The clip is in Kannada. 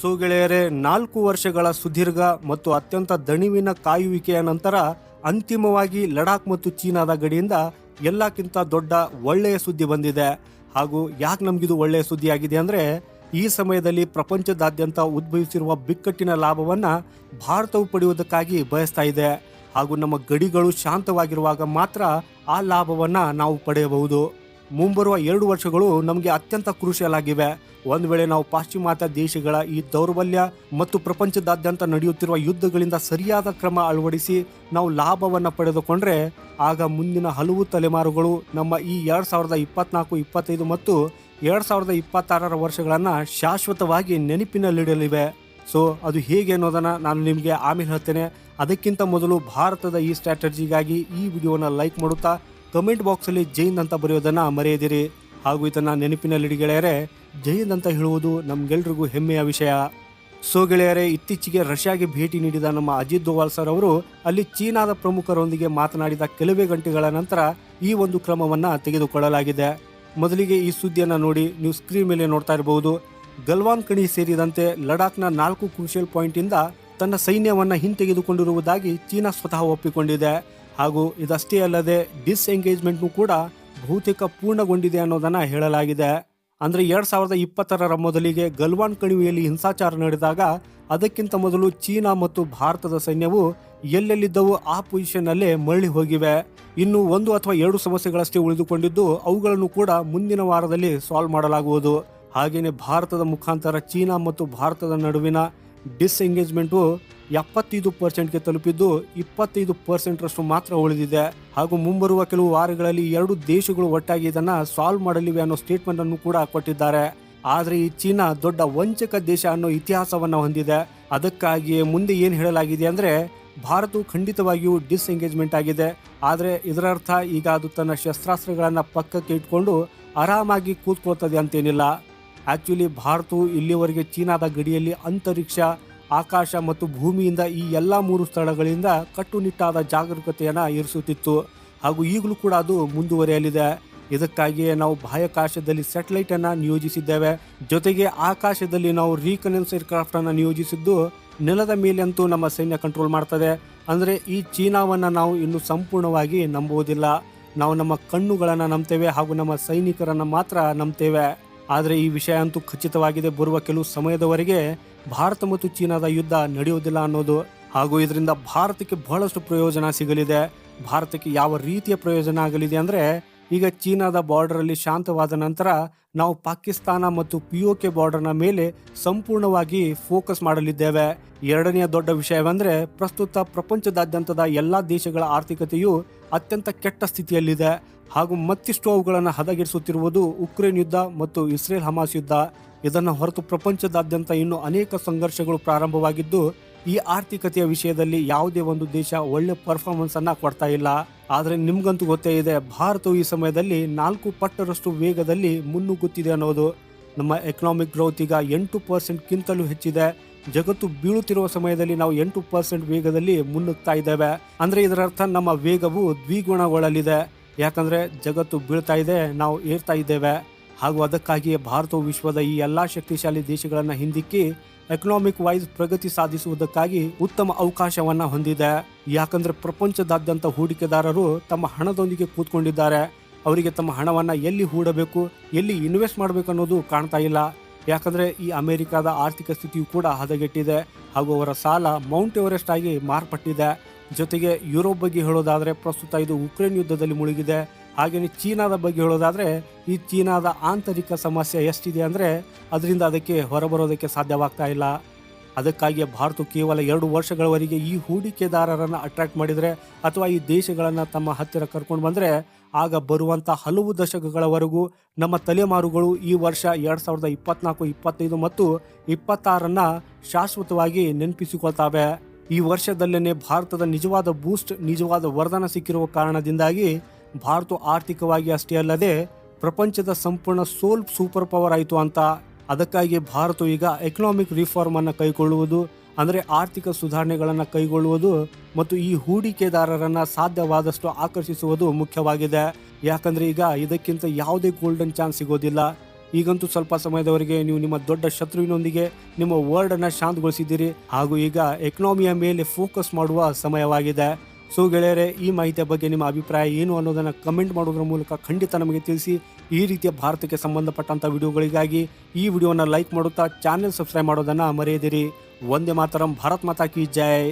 ಸೊ ಗೆಳೆಯರೆ, ನಾಲ್ಕು ವರ್ಷಗಳ ಸುದೀರ್ಘ ಮತ್ತು ಅತ್ಯಂತ ದಣಿವಿನ ಕಾಯುವಿಕೆಯ ನಂತರ ಅಂತಿಮವಾಗಿ ಲಡಾಖ್ ಮತ್ತು ಚೀನಾದ ಗಡಿಯಿಂದ ಎಲ್ಲಕ್ಕಿಂತ ದೊಡ್ಡ ಒಳ್ಳೆಯ ಸುದ್ದಿ ಬಂದಿದೆ. ಹಾಗೂ ಯಾಕೆ ನಮಗಿದು ಒಳ್ಳೆಯ ಸುದ್ದಿ ಆಗಿದೆ ಅಂದರೆ, ಈ ಸಮಯದಲ್ಲಿ ಪ್ರಪಂಚದಾದ್ಯಂತ ಉದ್ಭವಿಸಿರುವ ಬಿಕ್ಕಟ್ಟಿನ ಲಾಭವನ್ನ ಭಾರತವು ಪಡೆಯುವುದಕ್ಕಾಗಿ ಬಯಸ್ತಾ ಇದೆ. ಹಾಗೂ ನಮ್ಮ ಗಡಿಗಳು ಶಾಂತವಾಗಿರುವಾಗ ಮಾತ್ರ ಆ ಲಾಭವನ್ನ ನಾವು ಪಡೆಯಬಹುದು. ಮುಂಬರುವ ಎರಡು ವರ್ಷಗಳು ನಮಗೆ ಅತ್ಯಂತ ಕ್ರೂಷಿಯಲ್ ಆಗಿವೆ. ಒಂದು ವೇಳೆ ನಾವು ಪಾಶ್ಚಿಮಾತ್ಯ ದೇಶಗಳ ಈ ದೌರ್ಬಲ್ಯ ಮತ್ತು ಪ್ರಪಂಚದಾದ್ಯಂತ ನಡೆಯುತ್ತಿರುವ ಯುದ್ಧಗಳಿಂದ ಸರಿಯಾದ ಕ್ರಮ ಅಳವಡಿಸಿ ನಾವು ಲಾಭವನ್ನು ಪಡೆದುಕೊಂಡ್ರೆ, ಆಗ ಮುಂದಿನ ಹಲವು ತಲೆಮಾರುಗಳು ನಮ್ಮ ಈ ಎರಡು ಸಾವಿರದ ಇಪ್ಪತ್ನಾಲ್ಕು, ಇಪ್ಪತ್ತೈದು ಮತ್ತು ಎರಡು ಸಾವಿರದ ಇಪ್ಪತ್ತಾರರ ವರ್ಷಗಳನ್ನು ಶಾಶ್ವತವಾಗಿ ನೆನಪಿನಲ್ಲಿಡಲಿವೆ. ಸೊ ಅದು ಹೇಗೆ ಅನ್ನೋದನ್ನು ನಾನು ನಿಮಗೆ ಆಮೇಲೆ ಹೇಳ್ತೇನೆ. ಅದಕ್ಕಿಂತ ಮೊದಲು ಭಾರತದ ಈ ಸ್ಟ್ರಾಟಜಿಗಾಗಿ ಈ ವಿಡಿಯೋನ ಲೈಕ್ ಮಾಡುತ್ತಾ ಕಮೆಂಟ್ ಬಾಕ್ಸಲ್ಲಿ ಜೈನ್ ಅಂತ ಬರೆಯೋದನ್ನು ಮರೆಯದಿರಿ. ಹಾಗೂ ಇದನ್ನು ನೆನಪಿನಲ್ಲಿ ಗೆಳೆಯರೆ, ಜೈನ್ ಅಂತ ಹೇಳುವುದು ನಮಗೆಲ್ರಿಗೂ ಹೆಮ್ಮೆಯ ವಿಷಯ. ಸೊ ಗೆಳೆಯರೆ, ಇತ್ತೀಚೆಗೆ ರಷ್ಯಾಗೆ ಭೇಟಿ ನೀಡಿದ ನಮ್ಮ ಅಜಿತ್ ದೋವಾಲ್ ಸರ್ ಅವರು ಅಲ್ಲಿ ಚೀನಾದ ಪ್ರಮುಖರೊಂದಿಗೆ ಮಾತನಾಡಿದ ಕೆಲವೇ ಗಂಟೆಗಳ ನಂತರ ಈ ಒಂದು ಕ್ರಮವನ್ನು ತೆಗೆದುಕೊಳ್ಳಲಾಗಿದೆ. ಮೊದಲಿಗೆ ಈ ಸುದ್ದಿಯನ್ನು ನೋಡಿ ನೀವು ಸ್ಕ್ರೀನ್ ಮೇಲೆ ನೋಡ್ತಾ ಇರಬಹುದು. ಗಲ್ವಾನ್ ಕಣಿ ಸೇರಿದಂತೆ ಲಡಾಖ್ನ ನಾಲ್ಕು ಕ್ರೂಷಿಯಲ್ ಪಾಯಿಂಟ್ ಇಂದ ತನ್ನ ಸೈನ್ಯವನ್ನು ಹಿಂತೆಗೆದುಕೊಂಡಿರುವುದಾಗಿ ಚೀನಾ ಸ್ವತಃ ಒಪ್ಪಿಕೊಂಡಿದೆ. ಹಾಗೂ ಇದಷ್ಟೇ ಅಲ್ಲದೆ ಡಿಸ್ಎಂಗೇಜ್ಮೆಂಟ್ನು ಕೂಡ ಬಹುತೇಕ ಪೂರ್ಣಗೊಂಡಿದೆ ಅನ್ನೋದನ್ನ ಹೇಳಲಾಗಿದೆ. ಅಂದ್ರೆ ಎರಡು ಸಾವಿರದ ಇಪ್ಪತ್ತರ ಮೊದಲಿಗೆ ಗಲ್ವಾನ್ ಕಣಿವೆಯಲ್ಲಿ ಹಿಂಸಾಚಾರ ನಡೆದಾಗ ಅದಕ್ಕಿಂತ ಮೊದಲು ಚೀನಾ ಮತ್ತು ಭಾರತದ ಸೈನ್ಯವು ಎಲ್ಲೆಲ್ಲಿದ್ದವು ಆ ಪೊಸಿಷನ್ ಅಲ್ಲೇ ಮರಳಿ ಹೋಗಿವೆ. ಇನ್ನು ಒಂದು ಅಥವಾ ಎರಡು ಸಮಸ್ಯೆಗಳಷ್ಟೇ ಉಳಿದುಕೊಂಡಿದ್ದು ಅವುಗಳನ್ನು ಕೂಡ ಮುಂದಿನ ವಾರದಲ್ಲಿ ಸಾಲ್ವ್ ಮಾಡಲಾಗುವುದು. ಹಾಗೆಯೇ ಭಾರತದ ಮುಖಾಂತರ ಚೀನಾ ಮತ್ತು ಭಾರತದ ನಡುವಿನ ಡಿಸ್ಎಂಗೇಜ್ಮೆಂಟು ಎಪ್ಪತ್ತೈದು ಪರ್ಸೆಂಟ್ಗೆ ತಲುಪಿದ್ದು ಇಪ್ಪತ್ತೈದು ಪರ್ಸೆಂಟ್ರಷ್ಟು ಮಾತ್ರ ಉಳಿದಿದೆ. ಹಾಗೂ ಮುಂಬರುವ ಕೆಲವು ವಾರಗಳಲ್ಲಿ ಎರಡು ದೇಶಗಳು ಒಟ್ಟಾಗಿ ಇದನ್ನು ಸಾಲ್ವ್ ಮಾಡಲಿವೆ ಅನ್ನೋ ಸ್ಟೇಟ್ಮೆಂಟ್ ಅನ್ನು ಕೂಡ ಕೊಟ್ಟಿದ್ದಾರೆ. ಆದರೆ ಈ ಚೀನಾ ದೊಡ್ಡ ವಂಚಕ ದೇಶ ಅನ್ನೋ ಇತಿಹಾಸವನ್ನು ಹೊಂದಿದೆ. ಅದಕ್ಕಾಗಿಯೇ ಮುಂದೆ ಏನು ಹೇಳಲಾಗಿದೆ ಅಂದರೆ ಭಾರತವು ಖಂಡಿತವಾಗಿಯೂ ಡಿಸ್ಎಂಗೇಜ್ಮೆಂಟ್ ಆಗಿದೆ. ಆದರೆ ಇದರರ್ಥ ಈಗ ಅದು ತನ್ನ ಶಸ್ತ್ರಾಸ್ತ್ರಗಳನ್ನು ಪಕ್ಕಕ್ಕೆ ಇಟ್ಕೊಂಡು ಆರಾಮಾಗಿ ಕೂತ್ಕೊಳ್ತದೆ ಅಂತೇನಿಲ್ಲ. ಆಕ್ಚುಲಿ ಭಾರತವು ಇಲ್ಲಿವರೆಗೆ ಚೀನಾದ ಗಡಿಯಲ್ಲಿ ಅಂತರಿಕ್ಷ, ಆಕಾಶ ಮತ್ತು ಭೂಮಿಯಿಂದ ಈ ಎಲ್ಲ ಮೂರು ಸ್ಥಳಗಳಿಂದ ಕಟ್ಟುನಿಟ್ಟಾದ ಜಾಗರೂಕತೆಯನ್ನು ಇರಿಸುತ್ತಿತ್ತು ಹಾಗೂ ಈಗಲೂ ಕೂಡ ಅದು ಮುಂದುವರಿಯಲಿದೆ. ಇದಕ್ಕಾಗಿಯೇ ನಾವು ಬಾಹ್ಯಾಕಾಶದಲ್ಲಿ ಸ್ಯಾಟಲೈಟನ್ನು ನಿಯೋಜಿಸಿದ್ದೇವೆ. ಜೊತೆಗೆ ಆಕಾಶದಲ್ಲಿ ನಾವು ರೀಕನೆನ್ಸ್ ಏರ್ಕ್ರಾಫ್ಟನ್ನು ನಿಯೋಜಿಸಿದ್ದು ನೆಲದ ಮೇಲೆ ಅಂತೂ ನಮ್ಮ ಸೈನ್ಯ ಕಂಟ್ರೋಲ್ ಮಾಡ್ತದೆ. ಅಂದರೆ ಈ ಚೀನಾವನ್ನು ನಾವು ಇನ್ನು ಸಂಪೂರ್ಣವಾಗಿ ನಂಬುವುದಿಲ್ಲ. ನಾವು ನಮ್ಮ ಕಣ್ಣುಗಳನ್ನು ನಂಬ್ತೇವೆ ಹಾಗೂ ನಮ್ಮ ಸೈನಿಕರನ್ನು ಮಾತ್ರ ನಂಬ್ತೇವೆ. ಆದರೆ ಈ ವಿಷಯ ಅಂತೂ ಖಚಿತವಾಗಿದೆ. ಬರುವ ಕೆಲವು ಸಮಯದವರೆಗೆ ಭಾರತ ಮತ್ತು ಚೀನಾದ ಯುದ್ಧ ನಡೆಯುವುದಿಲ್ಲ ಅನ್ನೋದು ಹಾಗೂ ಇದರಿಂದ ಭಾರತಕ್ಕೆ ಬಹಳಷ್ಟು ಪ್ರಯೋಜನ ಸಿಗಲಿದೆ. ಭಾರತಕ್ಕೆ ಯಾವ ರೀತಿಯ ಪ್ರಯೋಜನ ಆಗಲಿದೆ ಅಂದ್ರೆ ಈಗ ಚೀನಾದ ಬಾರ್ಡರ್ ಅಲ್ಲಿ ಶಾಂತವಾದ ನಂತರ ನಾವು ಪಾಕಿಸ್ತಾನ ಮತ್ತು ಪಿಒಕೆ ಬಾರ್ಡರ್ನ ಮೇಲೆ ಸಂಪೂರ್ಣವಾಗಿ ಫೋಕಸ್ ಮಾಡಲಿದ್ದೇವೆ. ಎರಡನೆಯ ದೊಡ್ಡ ವಿಷಯವೆಂದರೆ ಪ್ರಸ್ತುತ ಪ್ರಪಂಚದಾದ್ಯಂತದ ಎಲ್ಲಾ ದೇಶಗಳ ಆರ್ಥಿಕತೆಯು ಅತ್ಯಂತ ಕೆಟ್ಟ ಸ್ಥಿತಿಯಲ್ಲಿದೆ. ಹಾಗೂ ಮತ್ತಿಷ್ಟು ಅವುಗಳನ್ನು ಹದಗೆಡಿಸುತ್ತಿರುವುದು ಉಕ್ರೇನ್ ಯುದ್ಧ ಮತ್ತು ಇಸ್ರೇಲ್ ಹಮಾಸ್ ಯುದ್ಧ. ಇದನ್ನು ಹೊರತು ಪ್ರಪಂಚದಾದ್ಯಂತ ಇನ್ನು ಅನೇಕ ಸಂಘರ್ಷಗಳು ಪ್ರಾರಂಭವಾಗಿದ್ದು ಈ ಆರ್ಥಿಕತೆಯ ವಿಷಯದಲ್ಲಿ ಯಾವುದೇ ಒಂದು ದೇಶ ಒಳ್ಳೆ ಪರ್ಫಾರ್ಮೆನ್ಸ್ ಅನ್ನ ಕೊಡ್ತಾ ಇಲ್ಲ. ಆದ್ರೆ ನಿಮ್ಗಂತೂ ಗೊತ್ತೇ ಇದೆ, ಭಾರತವು ಈ ಸಮಯದಲ್ಲಿ ನಾಲ್ಕು ಪಟ್ಟರಷ್ಟು ವೇಗದಲ್ಲಿ ಮುನ್ನುಗ್ಗುತ್ತಿದೆ ಅನ್ನೋದು. ನಮ್ಮ ಎಕನಾಮಿಕ್ ಗ್ರೋತ್ ಈಗ ಎಂಟು ಪರ್ಸೆಂಟ್ಗಿಂತಲೂ ಹೆಚ್ಚಿದೆ. ಜಗತ್ತು ಬೀಳುತ್ತಿರುವ ಸಮಯದಲ್ಲಿ ನಾವು ಎಂಟು ಪರ್ಸೆಂಟ್ ವೇಗದಲ್ಲಿ ಮುನ್ನುಗ್ತಾ ಇದ್ದೇವೆ. ಅಂದ್ರೆ ಇದರ ಅರ್ಥ ನಮ್ಮ ವೇಗವು ದ್ವಿಗುಣಗೊಳ್ಳಲಿದೆ. ಯಾಕಂದ್ರೆ ಜಗತ್ತು ಬೀಳ್ತಾ ಇದೆ, ನಾವು ಏರ್ತಾ ಇದ್ದೇವೆ. ಹಾಗೂ ಅದಕ್ಕಾಗಿಯೇ ಭಾರತವು ವಿಶ್ವದ ಈ ಎಲ್ಲಾ ಶಕ್ತಿಶಾಲಿ ದೇಶಗಳನ್ನು ಹಿಂದಿಕ್ಕಿ ಎಕನಾಮಿಕ್ ವೈಸ್ ಪ್ರಗತಿ ಸಾಧಿಸುವುದಕ್ಕಾಗಿ ಉತ್ತಮ ಅವಕಾಶವನ್ನ ಹೊಂದಿದೆ. ಯಾಕಂದ್ರೆ ಪ್ರಪಂಚದಾದ್ಯಂತ ಹೂಡಿಕೆದಾರರು ತಮ್ಮ ಹಣದೊಂದಿಗೆ ಕೂತ್ಕೊಂಡಿದ್ದಾರೆ. ಅವರಿಗೆ ತಮ್ಮ ಹಣವನ್ನ ಎಲ್ಲಿ ಹೂಡಬೇಕು, ಎಲ್ಲಿ ಇನ್ವೆಸ್ಟ್ ಮಾಡಬೇಕು ಅನ್ನೋದು ಕಾಣ್ತಾ ಇಲ್ಲ. ಯಾಕಂದ್ರೆ ಈ ಅಮೆರಿಕದ ಆರ್ಥಿಕ ಸ್ಥಿತಿಯು ಕೂಡ ಹದಗೆಟ್ಟಿದೆ ಹಾಗೂ ಅವರ ಸಾಲ ಮೌಂಟ್ ಎವರೆಸ್ಟ್ ಆಗಿ ಮಾರ್ಪಟ್ಟಿದೆ. ಜೊತೆಗೆ ಯುರೋಪ್ ಬಗ್ಗೆ ಹೇಳೋದಾದ್ರೆ ಪ್ರಸ್ತುತ ಇದು ಉಕ್ರೇನ್ ಯುದ್ಧದಲ್ಲಿ ಮುಳುಗಿದೆ. ಹಾಗೆಯೇ ಚೀನಾದ ಬಗ್ಗೆ ಹೇಳೋದಾದರೆ, ಈ ಚೀನಾದ ಆಂತರಿಕ ಸಮಸ್ಯೆ ಎಷ್ಟಿದೆ ಅಂದರೆ, ಅದರಿಂದ ಅದಕ್ಕೆ ಹೊರಬರೋದಕ್ಕೆ ಸಾಧ್ಯವಾಗ್ತಾ ಇಲ್ಲ. ಅದಕ್ಕಾಗಿ ಭಾರತ ಕೇವಲ ಎರಡು ವರ್ಷಗಳವರೆಗೆ ಈ ಹೂಡಿಕೆದಾರರನ್ನು ಅಟ್ರಾಕ್ಟ್ ಮಾಡಿದರೆ, ಅಥವಾ ಈ ದೇಶಗಳನ್ನು ತಮ್ಮ ಹತ್ತಿರ ಕರ್ಕೊಂಡು ಬಂದರೆ, ಆಗ ಬರುವಂಥ ಹಲವು ದಶಕಗಳವರೆಗೂ ನಮ್ಮ ತಲೆಮಾರುಗಳು ಈ ವರ್ಷ ಎರಡು ಸಾವಿರದ ಇಪ್ಪತ್ನಾಲ್ಕು, ಇಪ್ಪತ್ತೈದು ಮತ್ತು ಇಪ್ಪತ್ತಾರನ್ನು ಶಾಶ್ವತವಾಗಿ ನೆನಪಿಸಿಕೊಳ್ತಾವೆ. ಈ ವರ್ಷದಲ್ಲೇ ಭಾರತದ ನಿಜವಾದ ಬೂಸ್ಟ್ ನಿಜವಾದ ವರದಾನ ಸಿಕ್ಕಿರುವ ಕಾರಣದಿಂದಾಗಿ ಭಾರತ ಆರ್ಥಿಕವಾಗಿ ಅಷ್ಟೇ ಅಲ್ಲದೆ ಪ್ರಪಂಚದ ಸಂಪೂರ್ಣ ಸೋಲ್ ಸೂಪರ್ ಪವರ್ ಆಯಿತು ಅಂತ ಅದಕ್ಕಾಗಿ ಭಾರತ ಈಗ ಎಕನಾಮಿಕ್ ರಿಫಾರ್ಮ್ ಅನ್ನು ಕೈಗೊಳ್ಳುವುದು, ಅಂದರೆ ಆರ್ಥಿಕ ಸುಧಾರಣೆಗಳನ್ನು ಕೈಗೊಳ್ಳುವುದು ಮತ್ತು ಈ ಹೂಡಿಕೆದಾರರನ್ನು ಸಾಧ್ಯವಾದಷ್ಟು ಆಕರ್ಷಿಸುವುದು ಮುಖ್ಯವಾಗಿದೆ. ಯಾಕಂದರೆ ಈಗ ಇದಕ್ಕಿಂತ ಯಾವುದೇ ಗೋಲ್ಡನ್ ಚಾನ್ಸ್ ಸಿಗೋದಿಲ್ಲ. ಈಗಂತೂ ಸ್ವಲ್ಪ ಸಮಯದವರೆಗೆ ನೀವು ನಿಮ್ಮ ದೊಡ್ಡ ಶತ್ರುವಿನೊಂದಿಗೆ ನಿಮ್ಮ ವರ್ಲ್ಡನ್ನು ಶಾಂತಗೊಳಿಸಿದ್ದೀರಿ. ಹಾಗೂ ಈಗ ಎಕನಾಮಿಯ ಮೇಲೆ ಫೋಕಸ್ ಮಾಡುವ ಸಮಯವಾಗಿದೆ. ಸೊ ಗೆಳೆಯರೆ, ಈ ಮಾಹಿತಿಯ ಬಗ್ಗೆ ನಿಮ್ಮ ಅಭಿಪ್ರಾಯ ಏನು ಅನ್ನೋದನ್ನು ಕಮೆಂಟ್ ಮಾಡೋದ್ರ ಮೂಲಕ ಖಂಡಿತ ನಮಗೆ ತಿಳಿಸಿ. ಈ ರೀತಿಯ ಭಾರತಕ್ಕೆ ಸಂಬಂಧಪಟ್ಟಂಥ ವಿಡಿಯೋಗಳಿಗಾಗಿ ಈ ವಿಡಿಯೋನ ಲೈಕ್ ಮಾಡುತ್ತಾ ಚಾನೆಲ್ ಸಬ್ಸ್ಕ್ರೈಬ್ ಮಾಡೋದನ್ನು ಮರೆಯದಿರಿ. ಒಂದೇ ಮಾತರಂ, ಭಾರತ್ ಮಾತಾ ಕಿ ಜೈ.